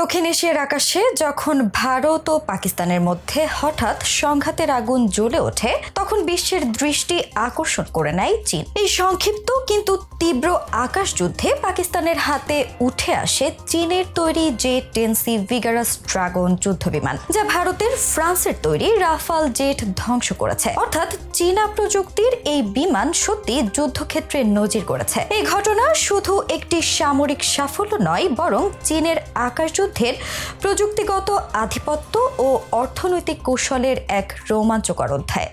দক্ষিণ এশিয়ার আকাশে যখন ভারত ও পাকিস্তানের মধ্যে হঠাৎ সংঘাতের আগুন জ্বলে ওঠে, তখন বিশ্বের দৃষ্টি আকর্ষণ করে নেয় চীন। এই সংক্ষিপ্ত কিন্তু তীব্র আকাশ যুদ্ধে পাকিস্তানের হাতে উঠে আসে চীনের তৈরি জে টেনসি ভিগারাস ড্রাগন যুদ্ধ বিমান যা ভারতের ফ্রান্সের তৈরি রাফাল জেট ধ্বংস করেছে। অর্থাৎ চীনা প্রযুক্তির এই বিমান সত্যি যুদ্ধক্ষেত্রে নজির করেছে এই ঘটনা শুধু একটি সামরিক সাফল্য নয়, বরং চীনের আকাশ যুদ্ধের প্রযুক্তিগত আধিপত্য ও অর্থনৈতিক কৌশলের এক রোমাঞ্চকর অধ্যায়।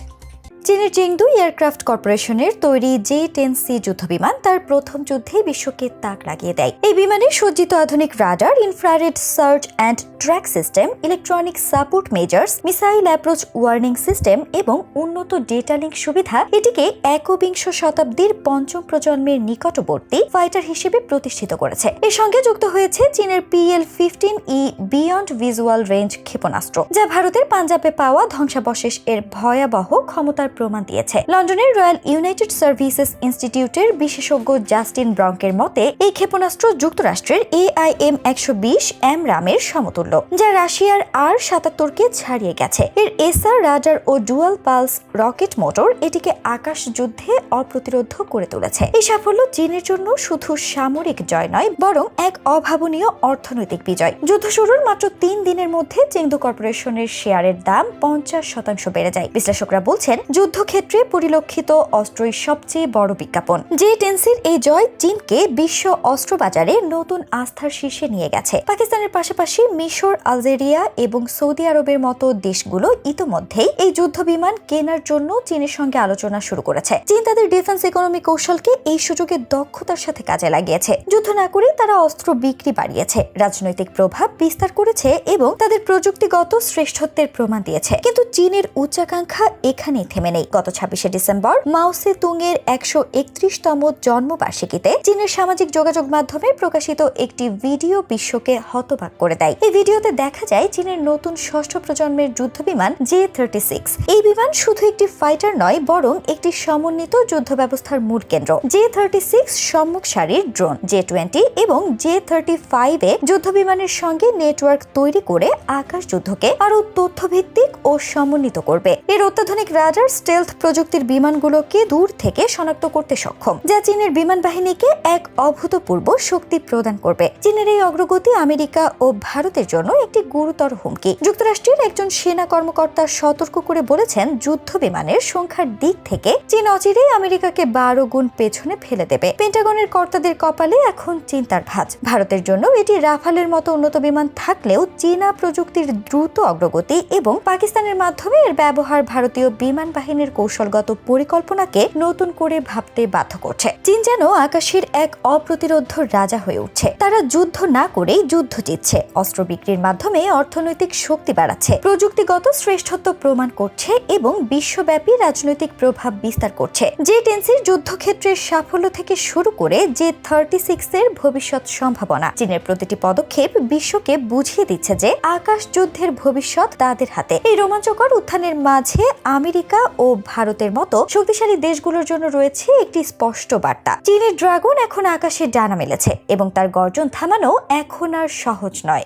চীনের চেংদু এয়ারক্রাফট কর্পোরেশনের তৈরি জে টেন সি যুদ্ধবিমান তার প্রথম যুদ্ধে বিশ্বকে তাক লাগিয়ে দেয়। এই বিমানে সজ্জিত আধুনিক radar, infrared search and track system, electronic support measures, missile approach warning system এবং উন্নত ডেটা লিঙ্ক সুবিধা এটিকে একবিংশ শতাব্দীর পঞ্চম প্রজন্মের নিকটবর্তী ফাইটার হিসেবে প্রতিষ্ঠিত করেছে। এর সঙ্গে যুক্ত হয়েছে চীনের PL fifteen E beyond visual range ক্ষেপণাস্ত্র, যা ভারতের পাঞ্জাবে পাওয়া ধ্বংসাবশেষ এর ভয়াবহ ক্ষমতার প্রমাণ দিয়েছে। লন্ডনের রয়্যাল ইউনাইটেড সার্ভিসেস ইনস্টিটিউটের বিশেষজ্ঞ জাস্টিন ব্রঙ্কের মতে, এই ক্ষেপণাস্ত্র যুক্তরাষ্ট্রের এআইএম একশো বিশ এম রামের সমতুল্য, যা রাশিয়ার আর সাতাত্তরকে ছাড়িয়ে গেছে। এর এসআর রাডার ও ডুয়াল পালস রকেট মোটর এটিকে আকাশ যুদ্ধে অপ্রতিরোধ করে তুলেছে। এই সাফল্য চীনের জন্য শুধু সামরিক জয় নয়, বরং এক অভাবনীয় অর্থনৈতিক বিজয়। যুদ্ধ শুরুর মাত্র তিন দিনের মধ্যে চেংদু কর্পোরেশনের শেয়ারের দাম পঞ্চাশ শতাংশ বেড়ে যায়। বিশ্লেষকরা বলছেন যুদ্ধক্ষেত্রে পরিলক্ষিত অস্ত্রই সবচেয়ে বড় বিজ্ঞাপন। যে টেন্সির এই জয় চীনকে বিশ্ব অস্ত্র বাজারে নতুন আস্থার শীর্ষে নিয়ে গেছে। পাকিস্তানের পাশাপাশি মিশর, আলজেরিয়া এবং সৌদি আরবের মতো দেশগুলো ইতোমধ্যেই এই যুদ্ধ বিমান কেনার জন্য চীনের সঙ্গে আলোচনা শুরু করেছে। চীন তাদের ডিফেন্স ইকোনমি কৌশলকে এই সুযোগে দক্ষতার সাথে কাজে লাগিয়েছে। যুদ্ধ না করে তারা অস্ত্র বিক্রি বাড়িয়েছে। রাজনৈতিক প্রভাব বিস্তার করেছে এবং তাদের প্রযুক্তিগত শ্রেষ্ঠত্বের প্রমাণ দিয়েছে। কিন্তু চীনের উচ্চাকাঙ্ক্ষা এখানেই থেমে নেই। গত ছাব্বিশে ডিসেম্বর মাওসে তুংয়ের একশো একত্রিশতম জন্মবার্ষিকীতে চীনের সামাজিক যোগাযোগ মাধ্যমে প্রকাশিত একটি ভিডিও বিশ্বকে হতবাক করে দেয়। এই ভিডিওতে দেখা যায় চীনের নতুন ষষ্ঠ প্রজন্মের যুদ্ধ বিমান জে থার্টি সিক্স। এই বিমান শুধু একটি ফাইটার নয়, বরং একটি সমন্বিত যুদ্ধ ব্যবস্থার মূল কেন্দ্র। জে থার্টি সিক্স সম্মুখ সারির ড্রোন, জে টোয়েন্টি এবং জে থার্টি ফাইভে যুদ্ধ বিমানের সঙ্গে নেটওয়ার্ক তৈরি করে আকাশ যুদ্ধকে আরও তথ্যভিত্তিক ও সমন্বিত করবে। এর অত্যাধুনিক রাডার স্টেলথ প্রযুক্তির বিমানগুলোকে দূর থেকে শনাক্ত করতে সক্ষম, যা চীনের বিমান বাহিনীকে এক অভূতপূর্ব শক্তি প্রদান করবে। চীনের এই অগ্রগতি আমেরিকা ও ভারতের জন্য একটি গুরুতর হুমকি। যুক্তরাষ্ট্রের একজন সেনা কর্মকর্তা সতর্ক করে বলেছেন, যুদ্ধ বিমানের সংখ্যার দিক থেকে চীন অচিরেই আমেরিকাকে বারো গুণ পেছনে ফেলে দেবে। পেন্টাগনের কর্তাদের কপালে এখন চিন্তার ভাঁজ। ভারতের জন্য এটি রাফালের মতো উন্নত বিমান থাকলেও চীনা প্রযুক্তির দ্রুত অগ্রগতি এবং পাকিস্তানের মাধ্যমে এর ব্যবহার ভারতীয় বিমান বাহিনীর কৌশলগত পরিকল্পনাকে নতুন করে ভাবতে বাধ্য করছে। চীন যেন আকাশের এক অপ্রতিরোধ রাজা হয়ে উঠছে। তারা যুদ্ধ না করেই যুদ্ধ জিতছে। অস্ত্র বিক্রির মাধ্যমে অর্থনৈতিক শক্তি বাড়াচ্ছে। প্রযুক্তিগত শ্রেষ্ঠত্ব প্রমাণ করছে এবং বিশ্বব্যাপী রাজনৈতিক প্রভাব বিস্তার করছে। যে টেন্সির যুদ্ধক্ষেত্রের সাফল্য থেকে শুরু করে যে থার্টি সিক্স এর ভবিষ্যৎ সম্ভাবনা। চীনের প্রতিটি পদক্ষেপ বিশ্বকে বুঝিয়ে দিচ্ছে যে আকাশ যুদ্ধের ভবিষ্যৎ তাদের হাতে। এই রোমাঞ্চকর উত্থানের মাঝে আমেরিকা ও ভারতের মতো শক্তিশালী দেশগুলোর জন্য রয়েছে একটি স্পষ্ট বার্তা। চীনের ড্রাগন এখন আকাশে ডানা মেলেছে এবং তার গর্জন থামানো এখন আর সহজ নয়।